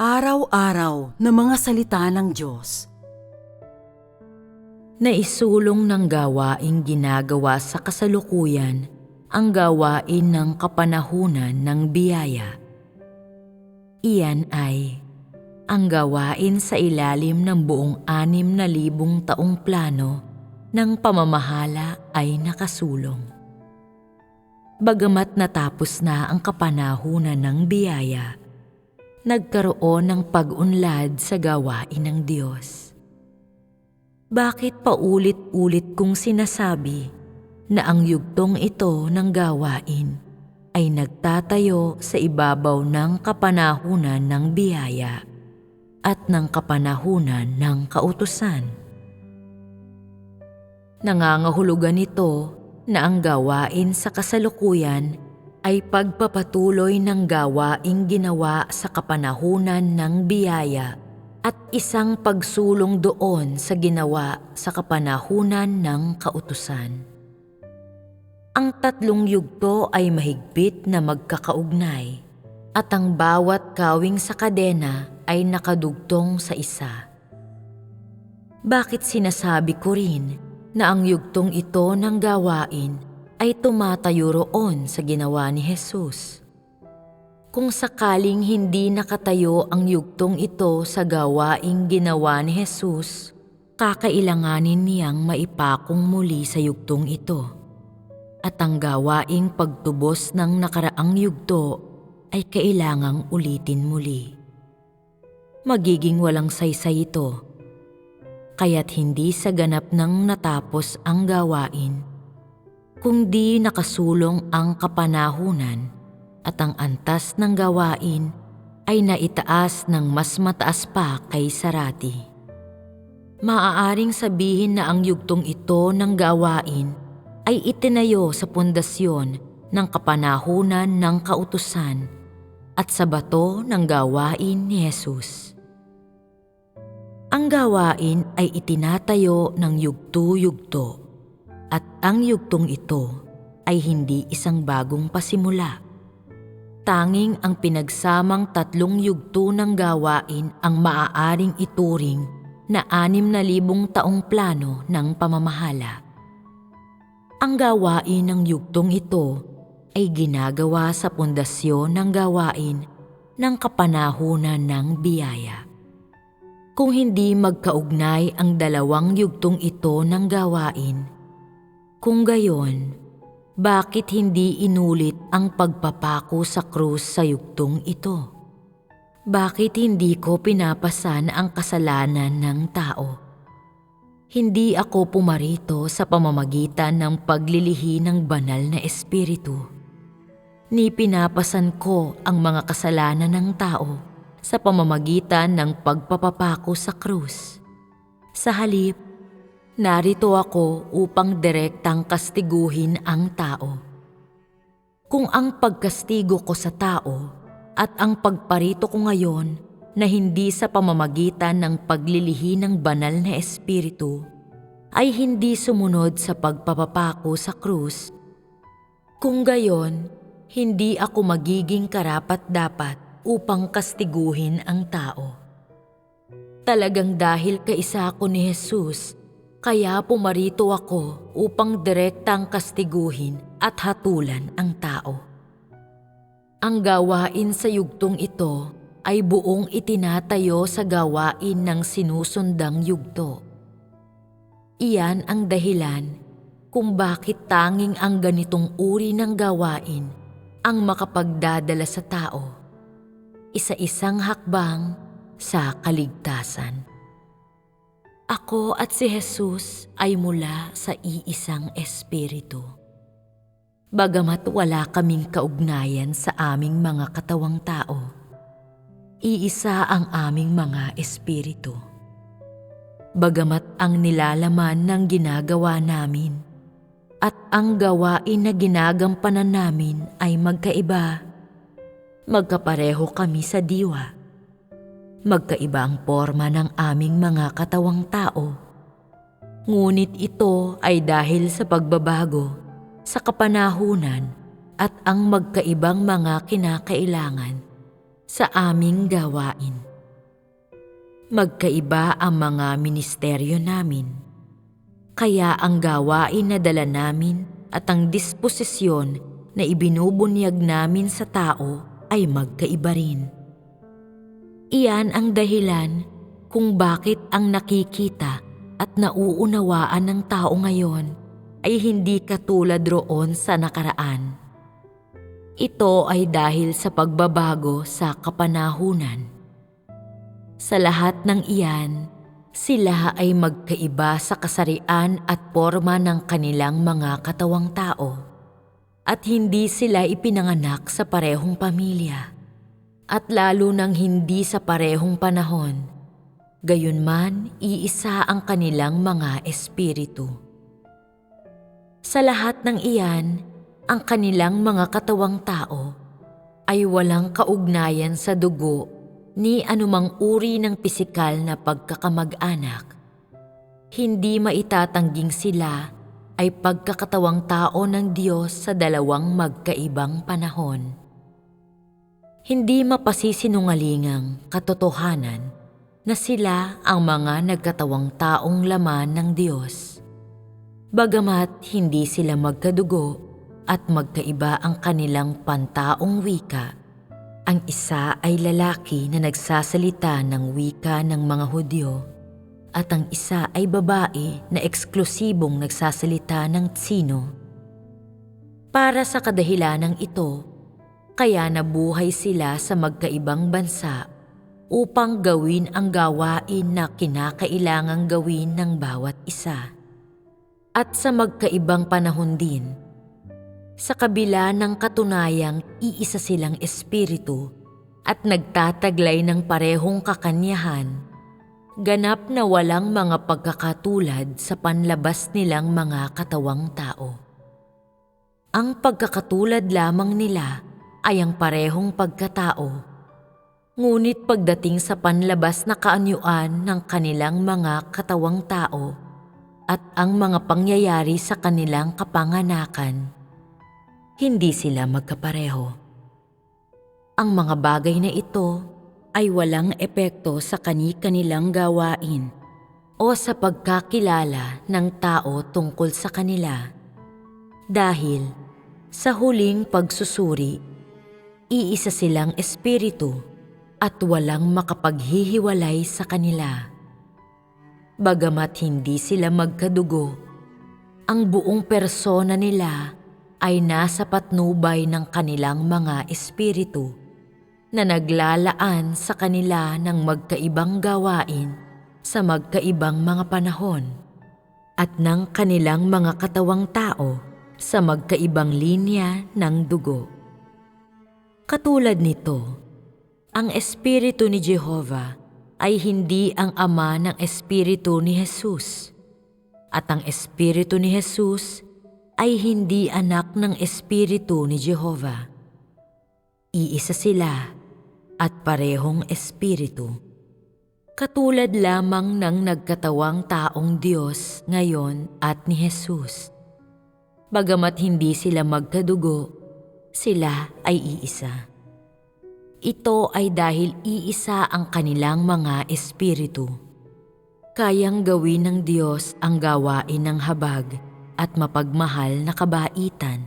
Araw-araw na mga salita ng Diyos. Naisulong ng gawaing ginagawa sa kasalukuyan ang gawain ng kapanahunan ng biyaya. Iyan ay ang gawain sa ilalim ng buong anim na libong taong plano ng pamamahala ay nakasulong. Bagamat natapos na ang kapanahunan ng biyaya, nagkaroon ng pag-unlad sa gawain ng Diyos. Bakit paulit-ulit kong sinasabi na ang yugtong ito ng gawain ay nagtatayo sa ibabaw ng kapanahunan ng biyaya at ng kapanahunan ng kautusan? Nangangahulugan ito na ang gawain sa kasalukuyan ay pagpapatuloy ng gawaing ginawa sa kapanahunan ng biyaya at isang pagsulong doon sa ginawa sa kapanahunan ng kautusan. Ang tatlong yugto ay mahigpit na magkakaugnay at ang bawat kawing sa kadena ay nakadugtong sa isa. Bakit sinasabi ko rin na ang yugtong ito ng gawain ay tumatayo roon sa ginawa ni Jesus. Kung sakaling hindi nakatayo ang yugtong ito sa gawaing ginawa ni Jesus, kakailanganin niyang maipakong muli sa yugtong ito. At ang gawaing pagtubos ng nakaraang yugto ay kailangang ulitin muli. Magiging walang saysay ito kaya't hindi sa ganap nang natapos ang gawain, kundi nakasulong ang kapanahunan at ang antas ng gawain ay naitaas ng mas mataas pa kay Sarati. Maaaring sabihin na ang yugtong ito ng gawain ay itinayo sa pundasyon ng kapanahunan ng kautusan at sa bato ng gawain ni Jesus. Ang gawain ay itinatayo ng yugto-yugto at ang yugtong ito ay hindi isang bagong pasimula. Tanging ang pinagsamang tatlong yugto ng gawain ang maaaring ituring na anim na libong taong plano ng pamamahala. Ang gawain ng yugtong ito ay ginagawa sa pundasyon ng gawain ng kapanahunan ng biyaya kung hindi magkaugnay ang dalawang yugtong ito ng gawain. Kung gayon, bakit hindi inulit ang pagpapako sa krus sa yugtong ito? Bakit hindi ko pinapasan ang kasalanan ng tao? Hindi ako pumarito sa pamamagitan ng paglilihi ng banal na espiritu. Ni pinapasan ko ang mga kasalanan ng tao sa pamamagitan ng pagpapapako sa krus. Sa halip, narito ako upang direktang kastiguhin ang tao. Kung ang pagkastigo ko sa tao at ang pagparito ko ngayon na hindi sa pamamagitan ng paglilihi ng banal na espiritu ay hindi sumunod sa pagpapapako sa krus, kung gayon, hindi ako magiging karapat-dapat upang kastiguhin ang tao. Talagang dahil kaisa ko ni Jesus, kaya pumarito ako upang direktang kastiguhin at hatulan ang tao. Ang gawain sa yugtong ito ay buong itinatayo sa gawain ng sinusundang yugto. Iyan ang dahilan kung bakit tanging ang ganitong uri ng gawain ang makapagdadala sa tao isa-isang hakbang sa kaligtasan. Ako at si Jesus ay mula sa iisang espiritu. Bagamat wala kaming kaugnayan sa aming mga katawang tao, iisa ang aming mga espiritu. Bagamat ang nilalaman ng ginagawa namin at ang gawain na ginagampanan namin ay magkaiba, magkapareho kami sa diwa. Magkaiba ang forma ng aming mga katawang tao. Ngunit ito ay dahil sa pagbabago, sa kapanahunan at ang magkaibang mga kinakailangan sa aming gawain. magkaiba ang mga ministeryo namin. Kaya ang gawain na dala namin at ang disposisyon na ibinubunyag namin sa tao ay magkaiba rin. Iyan ang dahilan kung bakit ang nakikita at nauunawaan ng tao ngayon ay hindi katulad roon sa nakaraan. Ito ay dahil sa pagbabago sa kapanahunan. Sa lahat ng iyan, sila ay magkaiba sa kasarian at forma ng kanilang mga katawang tao. At hindi sila ipinanganak sa parehong pamilya. At lalo nang hindi sa parehong panahon. Gayunman, iisa ang kanilang mga espiritu. Sa lahat ng iyan, ang kanilang mga katawang tao ay walang kaugnayan sa dugo ni anumang uri ng pisikal na pagkakamag-anak. Hindi maitatangging sila ay pagkakatawang tao ng Diyos sa dalawang magkaibang panahon. Hindi mapasisinungalingang katotohanan na sila ang mga nagkatawang taong laman ng Diyos. Bagamat hindi sila magkadugo at magkaiba ang kanilang pantaong wika, ang isa ay lalaki na nagsasalita ng wika ng mga Hudyo at ang isa ay babae na eksklusibong nagsasalita ng tsino. Para sa kadahilanang ito, kaya nabuhay sila sa magkaibang bansa upang gawin ang gawain na kinakailangang gawin ng bawat isa. At sa magkaibang panahon din, sa kabila ng katunayang iisa silang espiritu at nagtataglay ng parehong kakanyahan, ganap na walang mga pagkakatulad sa panlabas nilang mga katawang tao. Ang pagkakatulad lamang nila ay ang parehong pagkatao, ngunit pagdating sa panlabas na kaanyuan ng kanilang mga katawang tao at ang mga pangyayari sa kanilang kapanganakan, hindi sila magkapareho. Ang mga bagay na ito ay walang epekto sa kani-kanilang gawain o sa pagkakilala ng tao tungkol sa kanila. Dahil sa huling pagsusuri, iisa silang espiritu at walang makapaghihiwalay sa kanila. Bagamat hindi sila magkadugo, ang buong persona nila ay nasa patnubay ng kanilang mga espiritu na naglalaan sa kanila ng magkaibang gawain sa magkaibang mga panahon at ng kanilang mga katawang tao sa magkaibang linya ng dugo. Katulad nito, ang Espiritu ni Jehovah ay hindi ang ama ng Espiritu ni Jesus at ang Espiritu ni Jesus ay hindi anak ng Espiritu ni Jehovah. Iisa sila at parehong Espiritu. Katulad lamang ng nagkatawang taong Diyos ngayon at ni Jesus. Bagamat hindi sila magkadugo, sila ay iisa. Ito ay dahil iisa ang kanilang mga espiritu. Kayang gawin ng Diyos ang gawain ng habag at mapagmahal na kabaitan.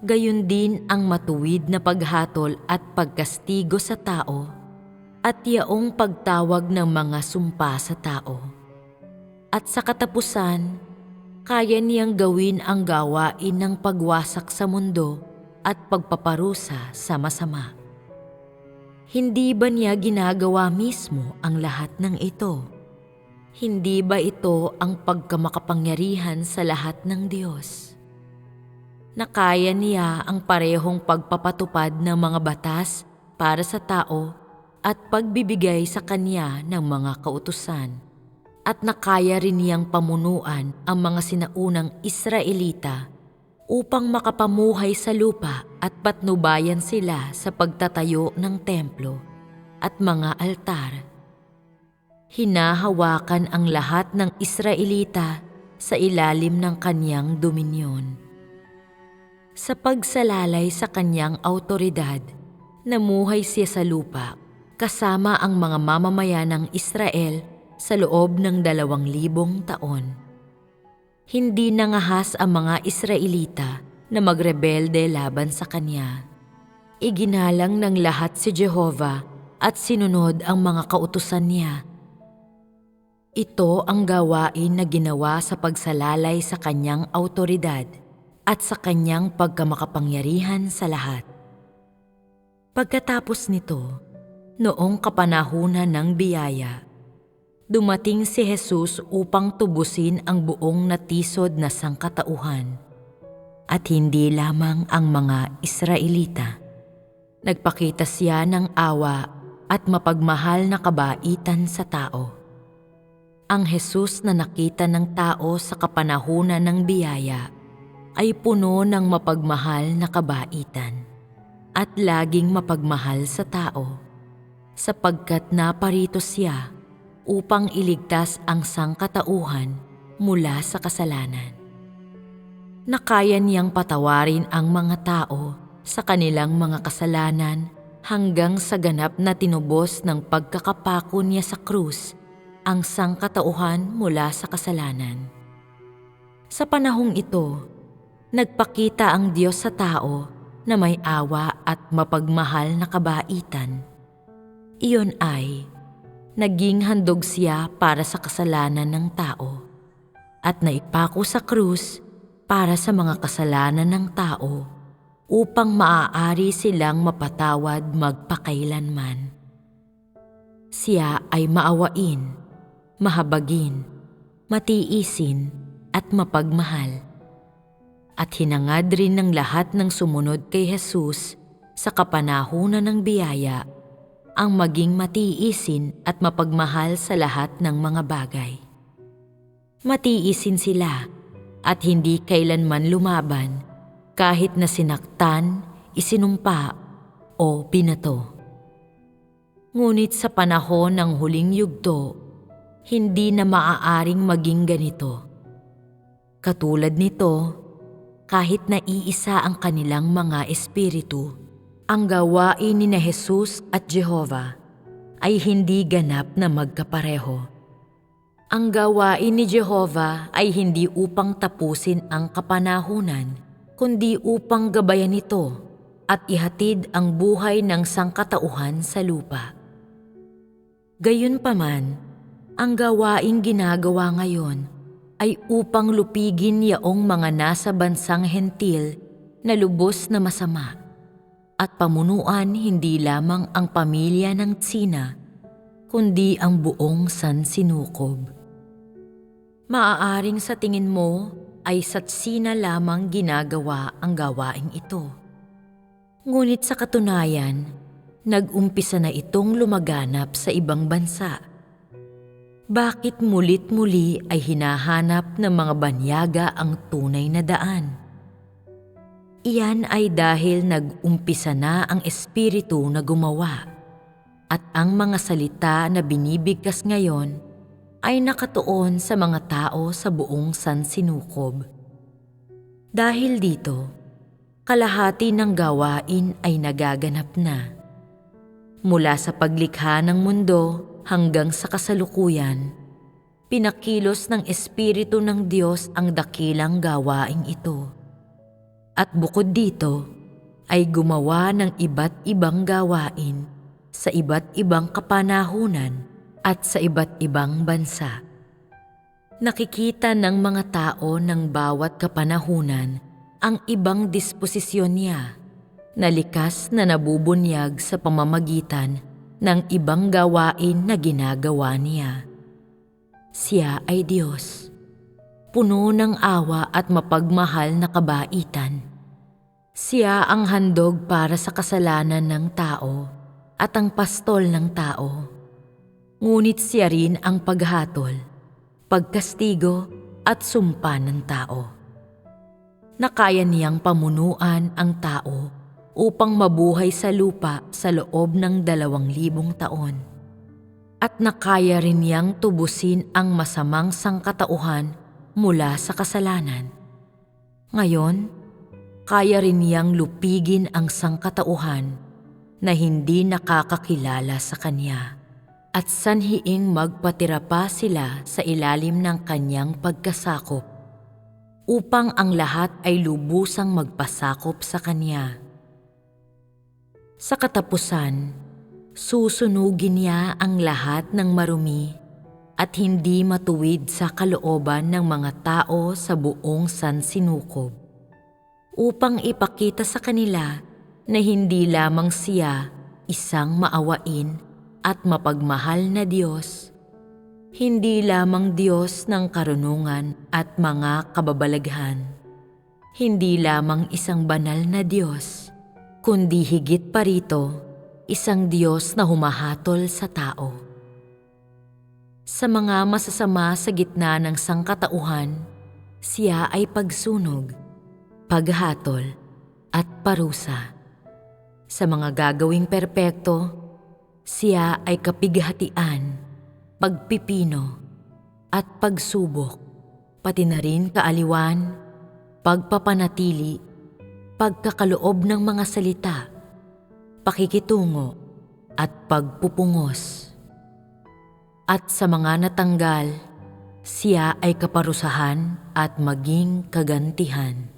Gayon din ang matuwid na paghatol at pagkastigo sa tao at yaong pagtawag ng mga sumpa sa tao. At sa katapusan, kaya niyang gawin ang gawain ng pagwasak sa mundo at pagpaparusa sa masama. Hindi ba niya ginagawa mismo ang lahat ng ito? Hindi ba ito ang pagkamakapangyarihan sa lahat ng Diyos? Nakaya niya ang parehong pagpapatupad ng mga batas para sa tao at pagbibigay sa kanya ng mga kautusan. At nakaya rin niyang pamunuan ang mga sinaunang Israelita upang makapamuhay sa lupa at patnubayan sila sa pagtatayo ng templo at mga altar. Hinahawakan ang lahat ng Israelita sa ilalim ng kanyang dominyon. Sa pagsalalay sa kanyang autoridad, namuhay siya sa lupa kasama ang mga mamamayan ng Israel sa loob ng dalawang libong taon. Hindi nangahas ang mga Israelita na magrebelde laban sa kanya. Iginalang ng lahat si Jehovah at sinunod ang mga kautusan niya. Ito ang gawain na ginawa sa pagsalalay sa kanyang autoridad at sa kanyang pagkamakapangyarihan sa lahat. Pagkatapos nito, noong kapanahunan ng biyaya, dumating si Jesus upang tubusin ang buong natisod na sangkatauhan at hindi lamang ang mga Israelita. Nagpakita siya ng awa at mapagmahal na kabaitan sa tao. Ang Jesus na nakita ng tao sa kapanahunan ng biyaya ay puno ng mapagmahal na kabaitan at laging mapagmahal sa tao sapagkat naparito siya upang iligtas ang sangkatauhan mula sa kasalanan. Nakaya niyang patawarin ang mga tao sa kanilang mga kasalanan hanggang sa ganap na tinubos ng pagkakapako niya sa krus ang sangkatauhan mula sa kasalanan. Sa panahong ito, nagpakita ang Diyos sa tao na may awa at mapagmahal na kabaitan. Iyon ay, naging handog siya para sa kasalanan ng tao at naipako sa krus para sa mga kasalanan ng tao upang maaari silang mapatawad magpakailanman. Siya ay maawain, mahabagin, matiisin at mapagmahal. At hinangad rin ng lahat ng sumunod kay Jesus sa kapanahunan ng biyaya ang maging matiisin at mapagmahal sa lahat ng mga bagay. Matiisin sila at hindi kailanman lumaban kahit na sinaktan, isinumpa o binato. Ngunit sa panahon ng huling yugto, hindi na maaaring maging ganito. Katulad nito, kahit na iisa ang kanilang mga espiritu, ang gawain ni na Jesus at Jehovah ay hindi ganap na magkapareho. Ang gawain ni Jehovah ay hindi upang tapusin ang kapanahunan, kundi upang gabayan ito at ihatid ang buhay ng sangkatauhan sa lupa. Gayunpaman, ang gawaing ginagawa ngayon ay upang lupigin yaong mga nasa bansang hentil na lubos na masama at pamunuan hindi lamang ang pamilya ng Tsina, kundi ang buong San Sinukob. Maaaring sa tingin mo ay sa Tsina lamang ginagawa ang gawaing ito. Ngunit sa katunayan, nag-umpisa na itong lumaganap sa ibang bansa. Bakit mulit-muli ay hinahanap ng mga banyaga ang tunay na daan? Iyan ay dahil nag-umpisa na ang espiritu na gumawa at ang mga salita na binibigkas ngayon ay nakatuon sa mga tao sa buong San Sinukob. Dahil dito, kalahati ng gawain ay nagaganap na. Mula sa paglikha ng mundo hanggang sa kasalukuyan, pinakilos ng Espiritu ng Diyos ang dakilang gawaing ito. At bukod dito, ay gumawa ng iba't ibang gawain sa iba't ibang kapanahunan at sa iba't ibang bansa. Nakikita ng mga tao ng bawat kapanahunan ang ibang disposisyon niya na likas na nabubunyag sa pamamagitan ng ibang gawain na ginagawa niya. Siya ay Diyos, puno ng awa at mapagmahal na kabaitan. Siya ang handog para sa kasalanan ng tao at ang pastol ng tao. Ngunit siya rin ang paghatol, pagkastigo at sumpa ng tao. Nakaya niyang pamunuan ang tao upang mabuhay sa lupa sa loob ng dalawang libong taon. At nakaya rin niyang tubusin ang masamang sangkatauhan mula sa kasalanan. Ngayon, kaya rin niyang lupigin ang sangkatauhan na hindi nakakakilala sa kanya at sanhiing magpatira pa sila sa ilalim ng kanyang pagkasakop upang ang lahat ay lubusang magpasakop sa kanya. Sa katapusan, susunugin niya ang lahat ng marumi at hindi matuwid sa kalooban ng mga tao sa buong sansinukob upang ipakita sa kanila na hindi lamang siya isang maawain at mapagmahal na Diyos, hindi lamang Diyos ng karunungan at mga kababalaghan, hindi lamang isang banal na Diyos, kundi higit pa rito, isang Diyos na humahatol sa tao. Sa mga masasama sa gitna ng sangkatauhan, siya ay pagsunog, paghatol, at parusa. Sa mga gagawing perpekto, siya ay kapighatian, pagpipino, at pagsubok, pati na rin kaaliwan, pagpapanatili, pagkakaloob ng mga salita, pakikitungo, at pagpupungos. At sa mga natanggal, siya ay kaparusahan at maging kagantihan.